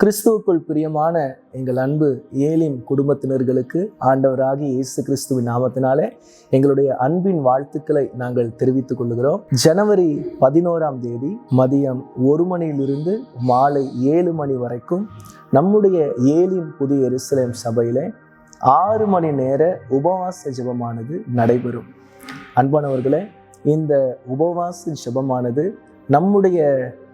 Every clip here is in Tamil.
கிறிஸ்துவுக்குள் பிரியமான எங்கள் அன்பு ஏலிம் குடும்பத்தினர்களுக்கு ஆண்டவராகி இயேசு கிறிஸ்துவின் நாமத்தினாலே எங்களுடைய அன்பின் வாழ்த்துக்களை நாங்கள் தெரிவித்துக் கொள்கிறோம் ஜனவரி பதினோராம் தேதி மதியம் ஒரு மணியிலிருந்து மாலை ஏழு மணி வரைக்கும் நம்முடைய ஏலிம் புதிய எருசலேம் சபையிலே ஆறு மணி நேர உபவாச ஜெபமானது நடைபெறும். அன்பானவர்களே இந்த உபவாச ஜெபமானது நம்முடைய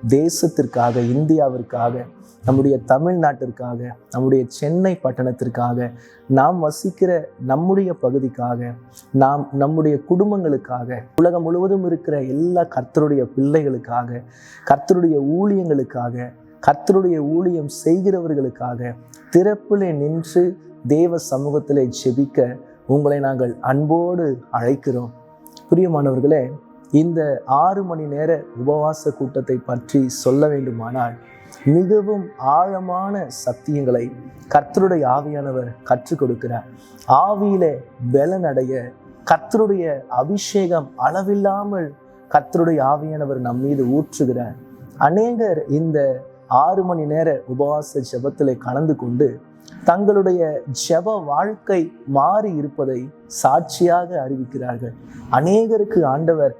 தேசத்திற்காக இந்தியாவிற்காக நம்முடைய தமிழ்நாட்டிற்காக நம்முடைய சென்னை பட்டணத்திற்காக நாம் வசிக்கிற நம்முடைய பகுதிக்காக நாம் நம்முடைய குடும்பங்களுக்காக உலகம் முழுவதும் இருக்கிற எல்லா கர்த்தருடைய பிள்ளைகளுக்காக கர்த்தருடைய ஊழியங்களுக்காக கர்த்தருடைய ஊழியம் செய்கிறவர்களுக்காக திறப்பிலே நின்று தேவ சமூகத்தில் ஜெபிக்க உங்களை நாங்கள் அன்போடு அழைக்கிறோம். பிரியமானவர்களே இந்த ஆறு மணி நேர உபவாச கூட்டத்தை பற்றி சொல்ல வேண்டுமானால் மிகவும் ஆழமான சத்தியங்களை கர்த்தருடைய ஆவியானவர் கற்றுக் கொடுக்கிறார். ஆவியில பலனடைய கர்த்தருடைய அபிஷேகம் அளவில்லாமல் கர்த்தருடைய ஆவியானவர் நம் மீது ஊற்றுகிறார். அநேகர் இந்த ஆறு மணி நேர உபவாச ஜபத்தில் கலந்து கொண்டு தங்களுடைய ஜெப வாழ்க்கை மாறி இருப்பதை சாட்சியாக அறிவிக்கிறார்கள். அநேகருக்கு ஆண்டவர்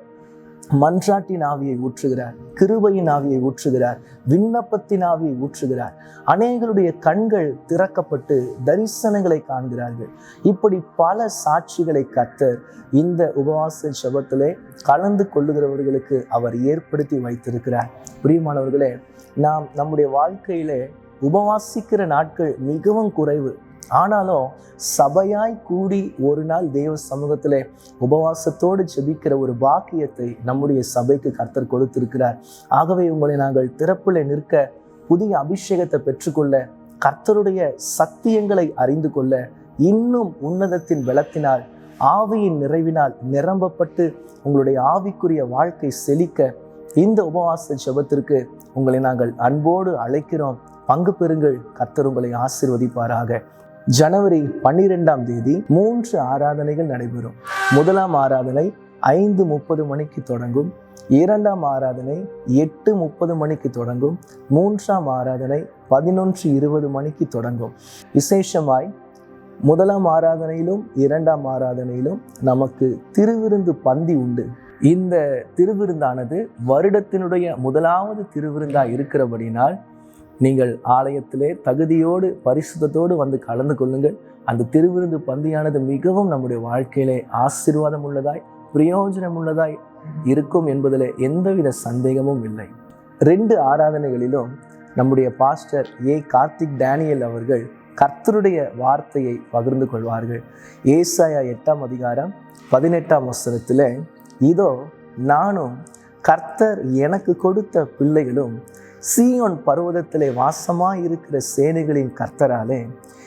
மன்றாட்டின் ஆவியை ஊற்றுகிறார் கிருபையின் ஆவியை ஊற்றுகிறார் விண்ணப்பத்தின் ஆவியை ஊற்றுகிறார். அநேகருடைய கண்கள் திறக்கப்பட்டு தரிசனங்களை காண்கிறார்கள். இப்படி பல சாட்சிகளை கத்தர் இந்த உபவாச ஜபத்திலே கலந்து கொள்ளுகிறவர்களுக்கு அவர் ஏற்படுத்தி வைத்திருக்கிறார். பிரியமானவர்களே நாம் நம்முடைய வாழ்க்கையிலே உபவாசிக்கிற நாட்கள் மிகவும் குறைவு. ஆனாலும் சபையாய் கூடி ஒரு நாள் தேவ சமூகத்தில் உபவாசத்தோடு ஜெபிக்கிற ஒரு பாக்கியத்தை நம்முடைய சபைக்கு கர்த்தர் கொடுத்திருக்கிறார். ஆகவே உங்களை நாங்கள் திறப்பில் நிற்க புதிய அபிஷேகத்தை பெற்றுக்கொள்ள கர்த்தருடைய சத்தியங்களை அறிந்து கொள்ள இன்னும் உன்னதத்தின் பலத்தினால் ஆவியின் நிறைவினால் நிரம்பப்பட்டு உங்களுடைய ஆவிக்குரிய வாழ்க்கை செழிக்க இந்த உபவாச செபத்திற்கு உங்களை நாங்கள் அன்போடு அழைக்கிறோம். பங்கு பெறுங்கள். கர்த்தர் உங்களை ஆசிர்வதிப்பாராக. ஜனவரி பன்னிரெண்டாம் தேதி மூன்று ஆராதனைகள் நடைபெறும். முதலாம் ஆராதனை ஐந்து முப்பது மணிக்கு தொடங்கும். இரண்டாம் ஆராதனை எட்டு முப்பது மணிக்கு தொடங்கும். மூன்றாம் ஆராதனை பதினொன்று இருபது மணிக்கு தொடங்கும். விசேஷமாய் முதலாம் ஆராதனையிலும் இரண்டாம் ஆராதனையிலும் நமக்கு திருவிருந்து பந்தி உண்டு. இந்த திருவிருந்தானது வருடத்தினுடைய முதலாவது திருவிருந்தாக இருக்கிறபடினால் நீங்கள் ஆலயத்திலே தகுதியோடு பரிசுத்தத்தோடு வந்து கலந்து கொள்ளுங்கள். அந்த திருவிருந்து பந்தியானது மிகவும் நம்முடைய வாழ்க்கையிலே ஆசீர்வாதம் உள்ளதாய் பிரயோஜனம் உள்ளதாய் இருக்கும் என்பதில் எந்தவித சந்தேகமும் இல்லை. ரெண்டு ஆராதனைகளிலும் நம்முடைய பாஸ்டர் ஏ. கார்த்திக் டேனியல் அவர்கள் கர்த்தருடைய வார்த்தையை பகிர்ந்து கொள்வார்கள். ஏசாயா எட்டாம் அதிகாரம் பதினெட்டாம் வசனத்தில் இதோ நானும் கர்த்தர் எனக்கு கொடுத்த பிள்ளைகளும் சீயோன் பர்வதத்திலே வாசமாக இருக்கிற சேனைகளின் கர்த்தராலே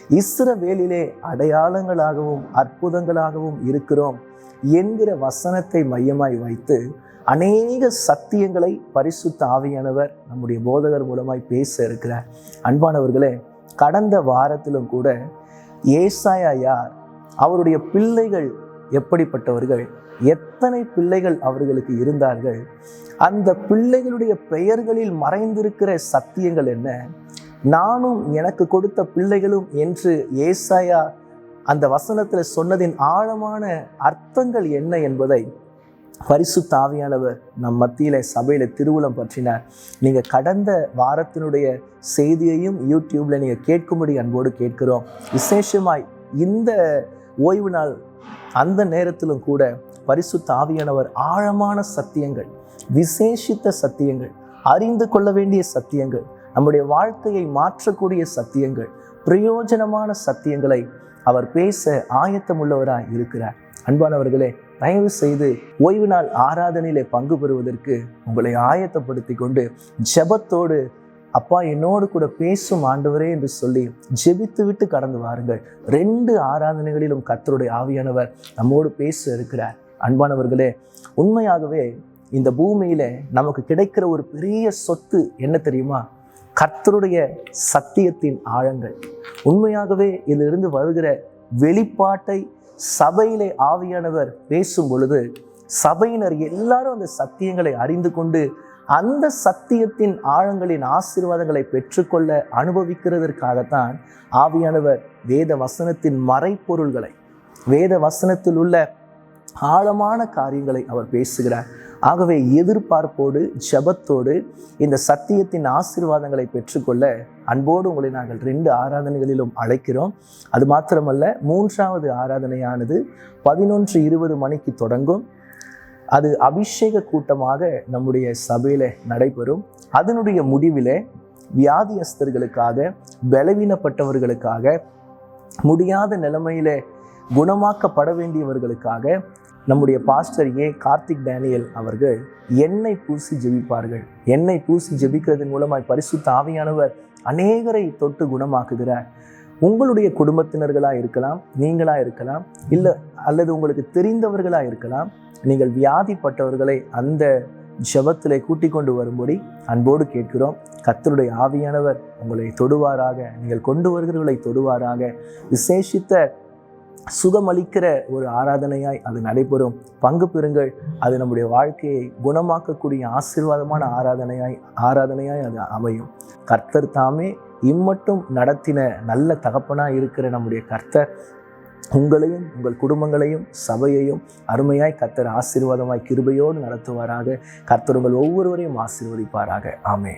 இஸ்ரவேலிலே அடையாளங்களாகவும் அற்புதங்களாகவும் இருக்கிறோம் என்கிற வசனத்தை மையமாய் வைத்து அநேக சத்தியங்களை பரிசுத்த ஆவியானவர் நம்முடைய போதகர் மூலமாய் பேச இருக்கிறார். அன்பானவர்களே கடந்த வாரத்திலும் கூட ஏசாயா யார் அவருடைய பிள்ளைகள் எப்படிப்பட்டவர்கள்? எத்தனை பிள்ளைகள் அவர்களுக்கு இருந்தார்கள்? அந்த பிள்ளைகளுடைய பெயர்களில் மறைந்திருக்கிற சத்தியங்கள் என்ன? நானும் எனக்கு கொடுத்த பிள்ளைகளும் என்று ஏசாயா அந்த வசனத்தில் சொன்னதின் ஆழமான அர்த்தங்கள் என்ன என்பதை பரிசு தாவியானவர் நம் மத்தியில் சபையில் திருவுளம் பற்றினார். நீங்கள் கடந்த வாரத்தினுடைய செய்தியையும் யூடியூப்பில் நீங்கள் கேட்கும்படி அன்போடு கேட்கிறோம். விசேஷமாய் இந்த ஓய்வு நாள் அந்த நேரத்திலும் கூட பரிசு தாவியானவர் ஆழமான சத்தியங்கள் விசேஷித்த சத்தியங்கள் அறிந்து கொள்ள வேண்டிய சத்தியங்கள் நம்முடைய வாழ்க்கையை மாற்றக்கூடிய சத்தியங்கள் பிரயோஜனமான சத்தியங்களை அவர் பேச ஆயத்தமுள்ளவராய் இருக்கிறார். அன்பானவர்களே தயவு செய்து ஓய்வு நாள் ஆராதனையிலே பங்கு பெறுவதற்கு உங்களை ஆயத்தப்படுத்தி கொண்டு ஜெபத்தோடு அப்பா என்னோடு கூட பேசும் ஆண்டவரே என்று சொல்லி ஜெபித்து விட்டு கடந்து வாருங்கள். ரெண்டு ஆராதனைகளிலும் கத்தருடைய ஆவியானவர் நம்மோடு பேச இருக்கிறார். அன்பானவர்களே உண்மையாகவே இந்த பூமியில நமக்கு கிடைக்கிற ஒரு பெரிய சொத்து என்ன தெரியுமா? கர்த்தருடைய சத்தியத்தின் ஆழங்கள். உண்மையாகவே இதிலிருந்து வருகிற வெளிப்பாட்டை சபையிலே ஆவியானவர் பேசும் பொழுது சபையினர் எல்லாரும் அந்த சத்தியங்களை அறிந்து கொண்டு அந்த சத்தியத்தின் ஆழங்களின் ஆசீர்வாதங்களை பெற்றுக்கொள்ள அனுபவிக்கிறதற்காகத்தான் ஆவியானவர் வேத வசனத்தின் மறைப்பொருள்களை வேத வசனத்தில் உள்ள ஆழமான காரியங்களை அவர் பேசுகிறார். ஆகவே எதிர்பார்ப்போடு ஜெபத்தோடு இந்த சத்தியத்தின் ஆசீர்வாதங்களை பெற்றுக்கொள்ள அன்போடு உங்களை நாங்கள் ரெண்டு ஆராதனைகளிலும் அழைக்கிறோம். அது மாத்திரமல்ல மூன்றாவது ஆராதனையானது பதினொன்று இருபது மணிக்கு தொடங்கும். அது அபிஷேக கூட்டமாக நம்முடைய சபையில் நடைபெறும். அதனுடைய முடிவிலே வியாதியஸ்தர்களுக்காக பலவீனப்பட்டவர்களுக்காக முடியாத நிலைமையில குணமாக்கப்பட வேண்டியவர்களுக்காக நம்முடைய பாஸ்டர் ஏ. கார்த்திக் டேனியல் அவர்கள் எண்ணெய் பூசி ஜெபிப்பார்கள். எண்ணெய் பூசி ஜெபிக்கிறதன் மூலமாய் பரிசுத்த ஆவியானவர் அநேகரை தொட்டு குணமாக்குகிறார். உங்களுடைய குடும்பத்தினர்களாக இருக்கலாம் நீங்களாக இருக்கலாம் இல்லை அல்லது உங்களுக்கு தெரிந்தவர்களாக இருக்கலாம் நீங்கள் வியாதிப்பட்டவர்களை அந்த ஜெபத்திலே கூட்டிக் கொண்டு வரும்படி அன்போடு கேட்கிறோம். கர்த்தருடைய ஆவியானவர் உங்களை தொடுவாராக நீங்கள் கொண்டு வருகிறவர்களை தொடுவாராக. விசேஷித்த சுகமளிக்கிற ஒரு ஆராதனையாய் அது நடைபெறும். பங்கு பெறுங்கள். அது நம்முடைய வாழ்க்கையை குணமாக்கக்கூடிய ஆசீர்வாதமான ஆராதனையாய் ஆராதனையாய் அது அமையும். கர்த்தர் தாமே இம்மட்டும் நடத்தின நல்ல தகப்பனாக இருக்கிற நம்முடைய கர்த்தர் உங்களையும் உங்கள் குடும்பங்களையும் சபையையும் அருமையாய் கர்த்தர் ஆசீர்வாதமாய் கிருபையோடு நடத்துவாராக. கர்த்தர் உங்கள் ஒவ்வொருவரையும் ஆசீர்வதிப்பாராக. ஆமே